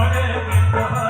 Hare Vrindavan